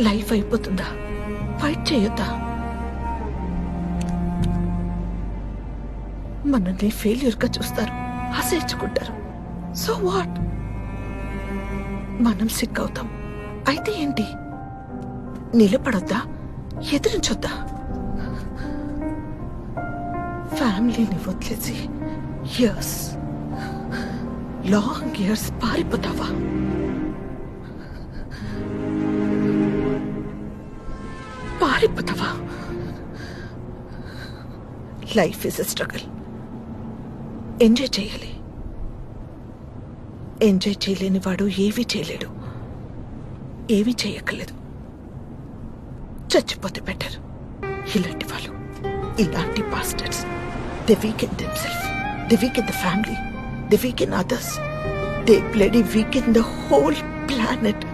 Life అయిపోతుందా? Fight చేయొద్దా? మనల్ని ఫెయిల్యూర్గా చూస్తారు ఆశయించుకుంటారు సో వాట్ మనం సిక్ అవుతాం. అయితే ఏంటి? నిలబడొద్దా? ఎదిరించొద్దా? ఫ్యామిలీని వదిలేసి ఇయర్స్ లాంగ్ ఇయర్స్ పారిపోతావా? అయిపోతావా life is a struggle enjoy చేయాలి. ఎంజాయ్ చేయలేని వాడు ఏమీ చేయలేడు. ఏమీ చేయక్కర్లేదు. చచ్చిపోతే బెటర్ ఇలాంటి వాళ్ళు ఇలాంటి pastors the weak in them self the weak in the family the weak in others they bloody weak in the whole planet